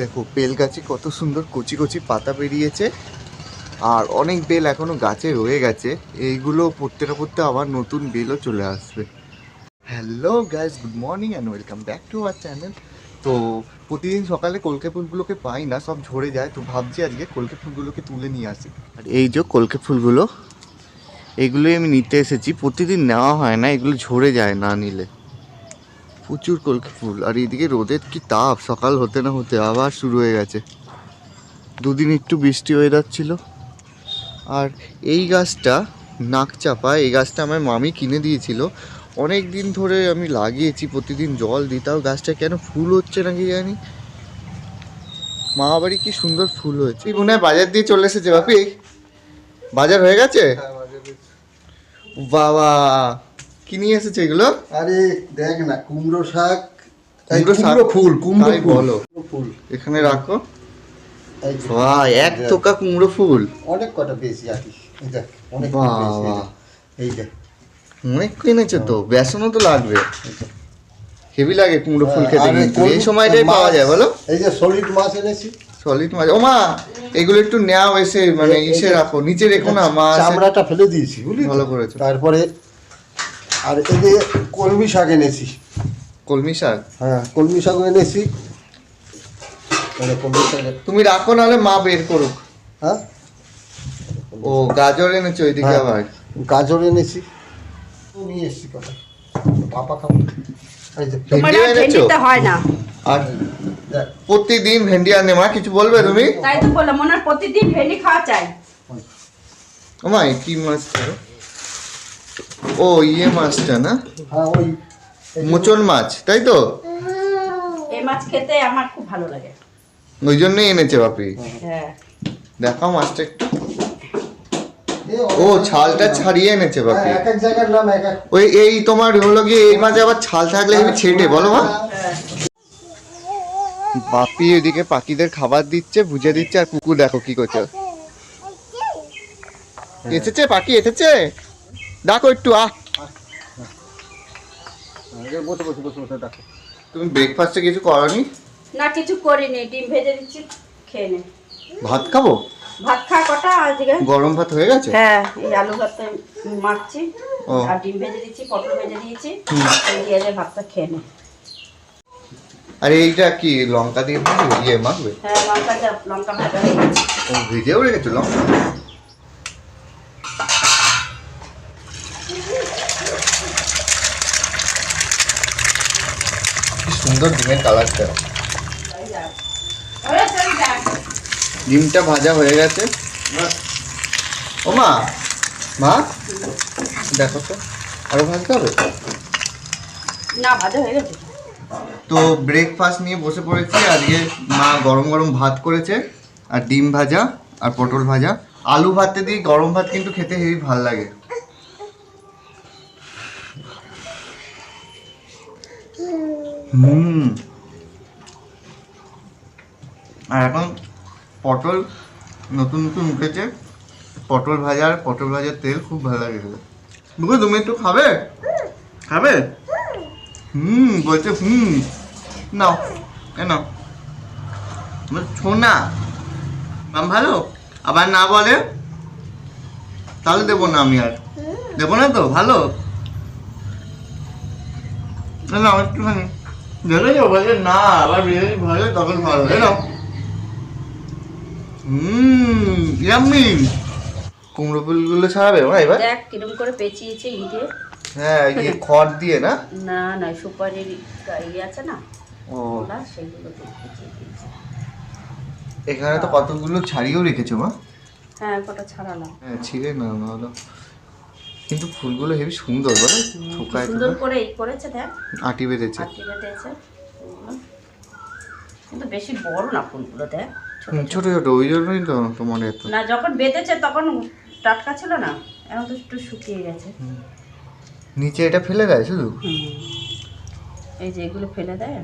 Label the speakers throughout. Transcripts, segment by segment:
Speaker 1: দেখো বেল গাছে কত সুন্দর কচি কচি পাতা বেরিয়েছে আর অনেক বেল এখনও গাছে রয়ে গেছে। এইগুলো পড়তে না পড়তে আবার নতুন বেলও চলে আসবে। Hello guys good morning and welcome back to our channel তো প্রতিদিন সকালে কলকে ফুলগুলোকে পাই না, সব ঝরে যায়। তো ভাবছি আজকে কলকে ফুলগুলোকে তুলে নিয়ে আসি। আর এই যে কলকে ফুলগুলো, এগুলোই আমি নিতে এসেছি। প্রতিদিন নেওয়া হয় না, এগুলো ঝরে যায় না নিলে। প্রচুর কলকে ফুল। আর এইদিকে রোদের কি তাপ সকাল হতে না হতে আবার শুরু হয়ে গেছে। দুদিন একটু বৃষ্টি ওয়েদার ছিল আর এই গাছটা নাকচাপা এই গাছটা আমার মামি কিনে দিয়েছিল। অনেক দিন ধরে আমি লাগিয়েছি প্রতিদিন জল দিই। তাও গাছটা কেন ফুল হচ্ছে নাকি জানি? মা বাড়ি কি সুন্দর ফুল হয়েছে। মনে হয় বাজার দিয়ে চলে এসেছে বাপি। বাজার হয়ে গেছে? বাবা! কি নিয়ে এসেছে এগুলো?
Speaker 2: আরে দেখ না কুমড়ো শাক
Speaker 1: কুমড়ো শাক?
Speaker 2: ফুল কুমড়ো ফুল।
Speaker 1: বলো।
Speaker 2: ফুল।
Speaker 1: এখানে রাখো। বাহ এক তোকা কুমড়ো ফুল।
Speaker 2: অনেক কটা বেশি আছি দেখ অনেক
Speaker 1: বাহ,
Speaker 2: এই দেখ,
Speaker 1: অনেক কিনেছে তো বেসনও তো লাগবে। হেভি লাগে কুমড়ো ফুল খেতে
Speaker 2: আর এই
Speaker 1: কিন্তু এই সময়টাই পাওয়া যায় বলো।
Speaker 2: এই যে সলিড মাছ এনেছি।
Speaker 1: সলিড মাছ। ও মা এগুলো একটু নেওয়া এসে মানে ইসে রাখো নিচে রেখো না মা আসে-
Speaker 2: চামড়াটা ফেলে দিয়েছি বুঝলি?
Speaker 1: ভালো করেছ।
Speaker 2: তারপরে আর যে কলমি শাক এনেছি।
Speaker 1: কলমি শাক?
Speaker 2: হ্যাঁ কলমি শাক এনেছি। কলমি শাক
Speaker 1: তুমি রাখো নাহলে মা বের করুক।
Speaker 2: হ্যাঁ?
Speaker 1: ও গাজর এনেছো ওইদিকে
Speaker 2: হ্যাঁ।
Speaker 1: আবার?
Speaker 2: গাজর এনেছি। নিয়ে এসছি কথা। পাপা খাব।
Speaker 1: এনেছো?
Speaker 3: হয় না।
Speaker 1: আর প্রতিদিন ভেন্ডি আনে মা কিছু বলবে তুমি?
Speaker 3: তাই তো বললাম মনে প্রতিদিন ভেন্ডি খাওয়া চাই।
Speaker 1: ও মা কি মাছ? ও ইয়ে মাছটা না?
Speaker 2: হ্যাঁ ওই
Speaker 1: মোচন মাছ তাই তো?
Speaker 3: এই মাছ খেতে আমার খুব ভালো লাগে।
Speaker 1: ওই জন্যই এনেছে বাপি।
Speaker 3: হ্যাঁ।
Speaker 1: দেখাও মাছটা একটু। ও ছালটা ছাড়িয়ে এনেছে বাপি।
Speaker 2: হ্যাঁ, এক এক জায়গার নাম এক এক
Speaker 1: ওই এই তোমার হলো গিয়ে এই মাঝে আবার ছাল থাকলে হেবি ছেটে বলো মা।
Speaker 3: হ্যাঁ।
Speaker 1: বাপি ওইদিকে পাখিদের খাবার দিচ্ছে বুঝে দিচ্ছে আর কুকুর দেখো কি করছে। এসেছে পাখি এসেছে? দেখো একটু আহ।
Speaker 2: বসে বসে বসে বসে দেখো
Speaker 1: তুমি ব্রেকফাস্টে কিছু করনি?
Speaker 3: না কিছু করিনি। ডিম ভেজে দিচ্ছি খেয়ে নে।
Speaker 1: ভাত খাব?
Speaker 3: ভাত খা কটা? আজকে
Speaker 1: গরম ভাত হয়ে গেছে?
Speaker 3: হ্যাঁ এই আলু ভাতটা মাখছি।
Speaker 1: ও।
Speaker 3: আর ডিম ভেজে দিচ্ছি পটল ভেজে দিয়েছি। এই দিয়ে যে ভাতটা খেয়ে নে।
Speaker 1: আর এইটা কি লঙ্কা দিয়ে মাখবে? ইয়ে মাখবে?
Speaker 3: হ্যাঁ লঙ্কা লঙ্কা ভাজা। হয়ে গেছে
Speaker 1: ভেজেও রেখেছো লঙ্কা? সুন্দর ডিমের কালারটা। ডিমটা ভাজা হয়ে গেছে। ও মা মা দেখো তো আরও ভাজতে হবে?
Speaker 3: না ভাজা হয়ে গেছে।
Speaker 1: তো ব্রেকফাস্ট নিয়ে বসে পড়েছি আজকে মা গরম গরম ভাত করেছে আর ডিম ভাজা আর পটল ভাজা। আলু ভাতে দিয়ে গরম ভাত কিন্তু খেতে হেবি ভালো লাগে। হুম। আর এখন পটল, নতুন নতুন উঠেছে। পটল ভাজা আর পটল ভাজার তেল খুব ভালো লাগে বুঝলো তুমি একটু খাবে? খাবে? হুম, বলছে হুম। নাও, এ নাও। ছোনা। মাম ভালো? আবার না বলে? তাহলে দেবো না আমি আর। দেবো না তো? ভালো? না একটুখানি। দেখে যাও বলে না আবার বিরিয়ানি ভালো তখন ভালো তাই না হুম ইয়াম্মি। কুমড়ো ফুলগুলো ছাড়াবে মা এবার?
Speaker 3: দেখ কিরম করে পেঁচিয়েছে ইটে।
Speaker 1: হ্যাঁ খড় দিয়ে না?
Speaker 3: না না সুপারির ইয়ে আছে না
Speaker 1: ও।
Speaker 3: সেগুলো দিয়ে পেঁচিয়ে দিয়েছে।
Speaker 1: এখানে তো কতগুলো ছাড়িয়েও রেখেছো মা?
Speaker 3: হ্যাঁ কটা ছাড়ালাম।
Speaker 1: হ্যাঁ ছিঁড়ে না নাহলে কিন্তু ফুলগুলো হেবি সুন্দর বলো? থোকায়
Speaker 3: সুন্দর করে এই করেছে দেখ।
Speaker 1: আটি বেঁধেছে।
Speaker 3: আটটি বেঁধেছে। কিন্তু বেশি বড় না ফুলগুলো দেখ। ছোট
Speaker 1: ছোট। ছোট ওই জন্যই তো তোমার এত।
Speaker 3: না যখন বেঁধেছে তখন টাটকা ছিল না এখন তো একটু শুকিয়ে গেছে।
Speaker 1: নিচে এটা ফেলে দেয় শুধু?
Speaker 3: এই যে এগুলো ফেলে দেয়।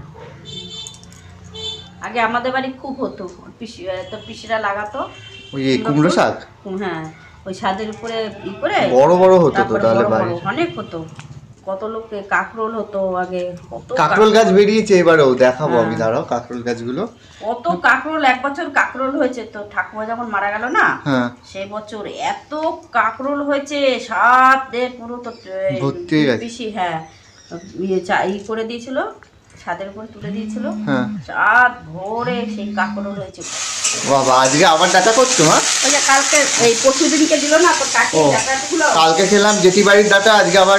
Speaker 3: আগে আমাদের বাড়ি খুব হতো পিসি তো পিসিরা লাগাতো।
Speaker 1: ওই কুমড়ো শাক?
Speaker 3: হ্যাঁ। ওই ছাদের উপরে ই করে
Speaker 1: বড় বড় হতো তো তাহলে
Speaker 3: বড় অনেক হতো। কত লোক কাকরোল হতো আগে কত
Speaker 1: কাঁকরোল গাছ বেরিয়েছে এবারেও দেখাবো আমি
Speaker 3: হ্যাঁ।
Speaker 1: দাঁড়াও কাঁকরোল গাছগুলো।
Speaker 3: কত কাকরোল এক বছর কাকরোল হয়েছে তো ঠাকুমা যখন মারা গেল না
Speaker 1: হ্যাঁ।
Speaker 3: সেই বছর এত কাকরোল হয়েছে সাত দে পুরো তো
Speaker 1: ভর্তি হয়ে।
Speaker 3: পিসি হ্যাঁ। ইয়ে ই করে দিয়েছিল ছাদের উপরে তুলে দিয়েছিল।
Speaker 1: হ্যাঁ।
Speaker 3: চাঁদ ভোরে সেই কাকরোল হয়েছে।
Speaker 1: বাবা আজকে আবার ডাটা করছ হ্যাঁ?
Speaker 3: ওই কালকে এই পরশু দিনকে দিল না তো কাকি
Speaker 1: ও।
Speaker 3: ডাটাগুলো
Speaker 1: কালকে খেলাম জেঠি বাড়ির ডাটা আজকে আবার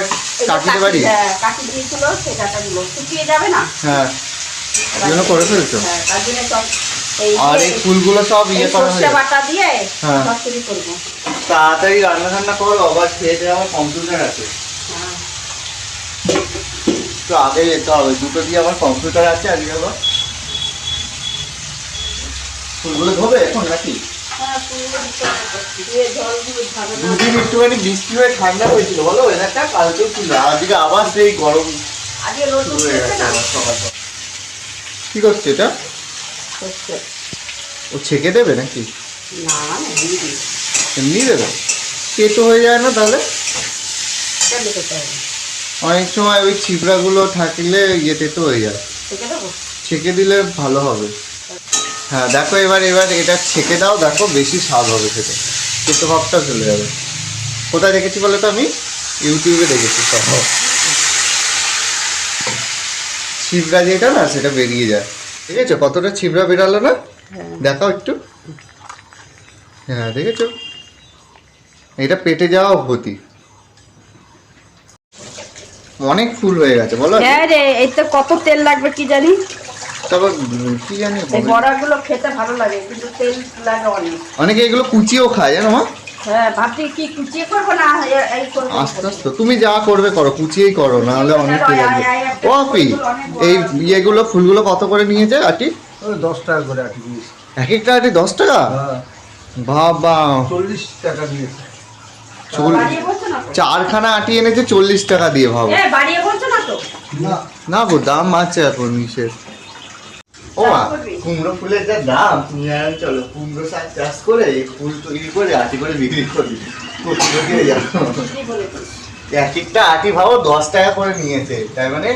Speaker 3: এই
Speaker 1: বাড়ি?
Speaker 3: হ্যাঁ কাকি দিয়েছিল সেই ডাটাগুলো শুকিয়ে যাবে না?
Speaker 1: হ্যাঁ। জন্য করে ফেলছো?
Speaker 3: হ্যাঁ তার জন্য সব
Speaker 1: আর এই ফুলগুলো সব ইয়ে করা
Speaker 3: সর্ষে বাটা দিয়ে
Speaker 1: হ্যাঁ। তাড়াতাড়ি রান্না ঠান্না করো আবার খেয়ে আমার কম্পিউটার আছে।
Speaker 3: হ্যাঁ।
Speaker 1: তো আগে যেতে হবে দুটো দিয়ে আমার কম্পিউটার আছে আজকে আবার। ফুলগুলো ধোবে? এখন নাকি
Speaker 3: হ্যাঁ,
Speaker 1: দুদিন একটুখানি বৃষ্টি হয়ে ঠান্ডা হয়েছিল বলো ওয়েদারটা কালকেও ছিল আজকে আবার সেই গরম। কি করছে এটা? ও ছেঁকে দেবে নাকি?
Speaker 3: এমনি।
Speaker 1: দেবে? কেটো হয়ে যায় না তাহলে? অনেক সময় ওই ছিবড়াগুলো থাকলে ইয়েতে তো হয়ে যায়।
Speaker 3: ছেঁকে
Speaker 1: দিলে ভালো হবে। হ্যাঁ দেখো এবার এবার এটা ছেঁকে দাও দেখো বেশি স্বাদ হবে খেতে। কেটো ভাবটা চলে যাবে। কোথায় দেখেছি বলে তো আমি? ইউটিউবে দেখেছি সব। ছিবড়া যেটা না সেটা বেরিয়ে যায়। ঠিক আছে? কতটা ছিবড়া বেরালো না?
Speaker 3: হ্যাঁ।
Speaker 1: দেখাও একটু। হ্যাঁ দেখেছ? এটা পেটে যাওয়া ক্ষতি অনেক ফুল হয়ে গেছে বলো।
Speaker 3: হ্যাঁ রে এতে কত তেল লাগবে কি জানি?
Speaker 1: তারপর কি জানি
Speaker 3: এই বড়াগুলো খেতে ভালো লাগে কিন্তু তেল লাগে অনেক।
Speaker 1: অনেকে এগুলো কুচিয়েও খায় জানো মা?
Speaker 3: হ্যাঁ ভাবছি কি কুচিয়ে করব না এই করব।
Speaker 1: আস্তে আস্তে তুমি যা করবে করো কুচিয়েই করো না হলে অনেক হয়ে ও আপি এই ইয়েগুলো ফুলগুলো কত করে নিয়েছে আটি?
Speaker 2: দশ টাকা করে আটি
Speaker 1: এক একটা আটি দশ টাকা?
Speaker 2: হ্যাঁ।
Speaker 1: বাবা।
Speaker 2: চল্লিশ টাকা দিয়েছে
Speaker 1: চল
Speaker 3: বাড়িয়ে বলছো না তো?
Speaker 1: চারখানা আটি এনেছে চল্লিশ টাকা দিয়ে ভাবো।
Speaker 3: এ, বাড়িয়ে বলছো না তো?
Speaker 2: না।
Speaker 1: না গো দাম আছে এখন নিষেধ ও মা কুমড়ো ফুলের যা দাম তুমি আর চলো কুমড়ো শাক চাষ করে ফুল তৈরি করে আটি করে বিক্রি করি। এক একটা আটি ভাবো দশ টাকা করে নিয়েছে। তার মানে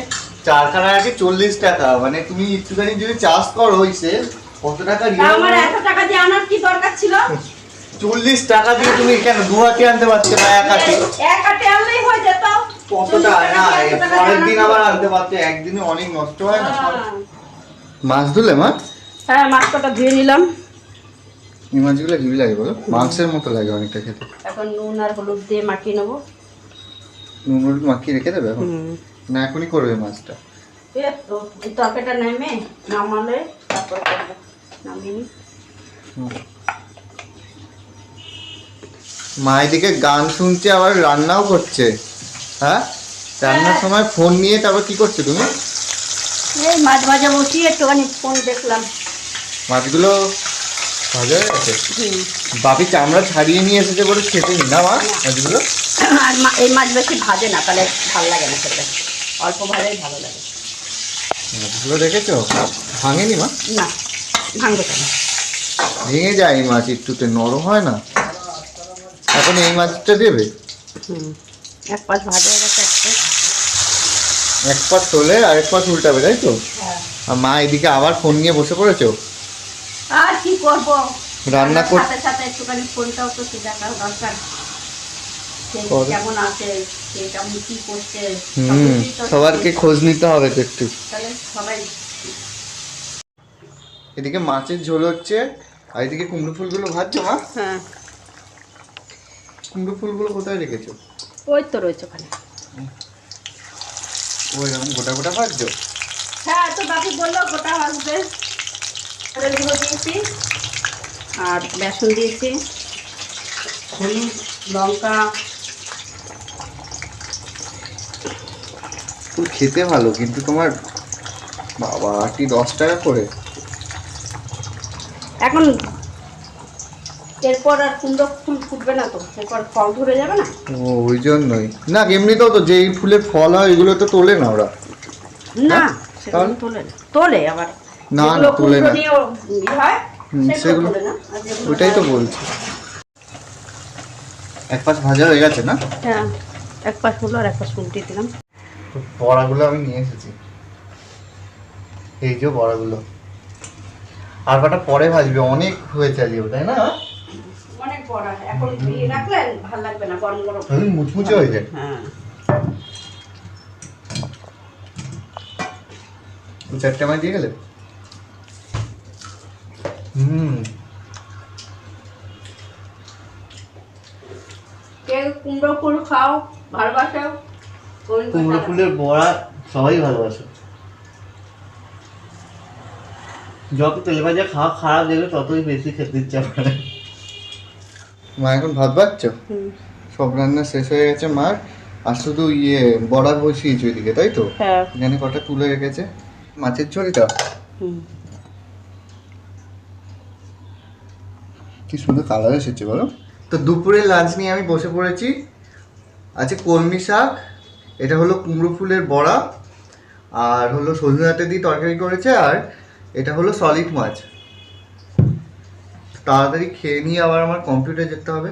Speaker 1: চারখানা আটি চল্লিশ টাকা। মানে তুমি একটুখানি যদি চাষ করো হইছে কত টাকা
Speaker 3: আমার এত টাকা দিয়ে আনার কি দরকার ছিল?
Speaker 1: চল্লিশ টাকা দিয়ে তুমি কেন দু আটি আনতে পারছ না এক আটি
Speaker 3: এক আটে আনলেই হয়ে যেত।
Speaker 1: কতটা না পরের দিন আবার আনতে পারছ একদিনে অনেক নষ্ট হয় না
Speaker 3: হ্যাঁ।
Speaker 1: মাছ ধুলে মা?
Speaker 3: হ্যাঁ মাছ কটা ধুয়ে নিলাম।
Speaker 1: এই মাছগুলো হেভি লাগে বলো? মাংসের মতো লাগে অনেকটা খেতে।
Speaker 3: এখন নুন আর হলুদ দিয়ে মাখিয়ে নেব।
Speaker 1: নুন হলুদ মাখিয়ে রেখে দেবে এখন? না এখনই করবে মাছটা।
Speaker 3: এই তো এই তরকারিটা নেমে নামালে তারপরে করব। নামিয়ে নি।
Speaker 1: মা এদিকে গান শুনছে আবার রান্নাও করছে। হ্যাঁ? রান্নার সময় ফোন নিয়ে তারপর কি করছ তুমি?
Speaker 3: এই মাছ ভাজা বসিয়ে একটুখানি ফোন দেখলাম।
Speaker 1: মাছগুলো ভাজা হয়ে গেছে? বাপি চামড়া ছাড়িয়ে নিয়ে এসেছে বলে খেতে নি না মা মাছগুলো?
Speaker 3: আর এই মাছ বেশি ভাজে না তাহলে ভালো লাগে না খেতে। অল্প ভাজাই ভালো লাগে।
Speaker 1: মাছগুলো দেখেছ? ভাঙেনি মা?
Speaker 3: না ভাঙবে কেন?
Speaker 1: ভেঙে যায় এই মাছ একটুতে নরম হয় না। এখন এই মাছটা দেবে?
Speaker 3: হুম এক পাশ ভাজা হয়ে গেছে।
Speaker 1: এক পাশ তোলে আর এক পাশ উল্টাবে তাই তো? আর মা এদিকে আবার ফোন নিয়ে বসে পড়েছো?
Speaker 3: আর কি করব?
Speaker 1: রান্না করতে
Speaker 3: সাথে সাথে একটুখানি ফোনটাও তো দেখা দরকার। কেমন আছে? সে কেমন কি করছে?
Speaker 1: হুম
Speaker 3: সবকিছুই তো-
Speaker 1: সবারকে খোঁজ নিতে হবে তো একটু।
Speaker 3: তাহলে সবাই
Speaker 1: এদিকে মাছের ঝোল হচ্ছে আর এদিকে কুমড়ো ফুলগুলো ভাজছো মা?
Speaker 3: হ্যাঁ।
Speaker 1: কুমড়ো ফুলগুলো কোথায় রেখেছো?
Speaker 3: ওই তো রয়েছে ওখানে।
Speaker 1: ওই রকম গোটা গোটা ভাজছো?
Speaker 3: হ্যাঁ তো বাকি বলল গোটা হলুদ গুঁড়ো দিয়েছি। আর বেসন দিয়েছি। হলুদ লঙ্কা।
Speaker 1: ফুল খেতে ভালো কিন্তু তোমার বাবা আটি দশ টাকা করে।
Speaker 3: এখন এরপর আর কুমড়ো ফুল ফুটবে না তো এরপর ফল ধরে যাবে না?
Speaker 1: ও ওই জন্যই। না এমনিতেও তো যেই ফুলের ফল হয় ওইগুলো তো তোলে না ওরা।
Speaker 3: না
Speaker 1: হ্যাঁ?
Speaker 3: সেগুলো তোলে না। তোলে আবার।
Speaker 1: না, না, তোলে না।
Speaker 3: কুমড়ো নিয়েও ই হয় সেগুলো
Speaker 1: সেগুলো-
Speaker 3: তোলে না।
Speaker 1: ওইটাই তো বলছি। এক পাশ ভাজা হয়ে গেছে না?
Speaker 3: হ্যাঁ এক পাশ হলো আর এক পাশ উল্টে দিলাম।
Speaker 1: বড়াগুলো আমি নিয়ে এসেছি। এই যে বড়াগুলো। আর কটা পরে ভাজবে অনেক হয়েছে আজকে তাই না?
Speaker 3: অনেক এখন ভিজিয়ে রাখলে ভালো লাগবে না গরম গরম।
Speaker 1: মুচমুচে হয়ে যায়।
Speaker 3: হ্যাঁ।
Speaker 1: চারটে আমায় দিয়ে গেলে? হুম।
Speaker 3: কে কুমড়ো ফুল খাও ভালোবাসো
Speaker 4: কুমড়ো ফুলের বড়া সবাই ভালোবাসে। যত তেলে ভাজা খাওয়া খারাপ দেবে ততই বেশি খেতে ইচ্ছা করে।
Speaker 1: মা এখন ভাত
Speaker 3: হুম।
Speaker 1: সব রান্না শেষ হয়ে গেছে মার আর শুধু ইয়ে বড়া বসিয়েছে ওইদিকে তাই তো?
Speaker 3: হ্যাঁ।
Speaker 1: এখানে কটা তুলে রেখেছে। মাছের ঝোলটা কি সুন্দর কালার এসেছে বলো। তো দুপুরে লাঞ্চ নিয়ে আমি বসে পড়েছি। আছে কলমি শাক এটা হলো কুমড়ো ফুলের বড়া আর হলো সজনে ডাঁটা দিয়ে তরকারি করেছে আর এটা হলো সলিড মাছ। তাড়াতাড়ি খেয়ে নিয়ে আবার আমার কম্পিউটার যেতে হবে।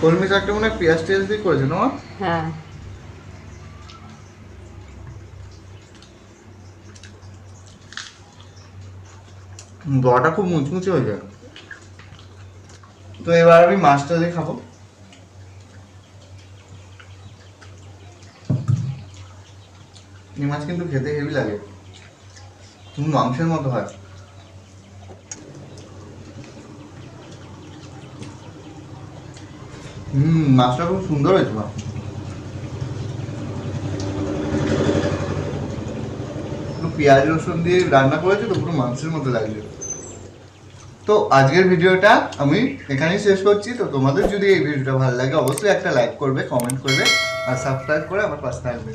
Speaker 1: কলমি শাকটা মনে হয়? পেঁয়াজ টেয়াজ দিয়ে করেছে না?
Speaker 3: হ্যাঁ।
Speaker 1: বড়াটা খুব মুচমুচে হয়ে যায়। তো এবার আমি মাছটা দিয়ে খাব। এই মাছ কিন্তু খেতে হেভি লাগে। মাংসের মতো হয়। হুম, মাছটা খুব সুন্দর হয়েছে মা। পেঁয়াজ রসুন দিয়ে রান্না করেছে তো, পুরো মাংসের মতো লাগছে। তো আজকের ভিডিওটা আমি এখানেই শেষ করছি। তো তোমাদের যদি এই ভিডিওটা ভালো লাগে, অবশ্যই একটা লাইক করবে কমেন্ট করবে, আর সাবস্ক্রাইব করে আমার পাশে থাকবে।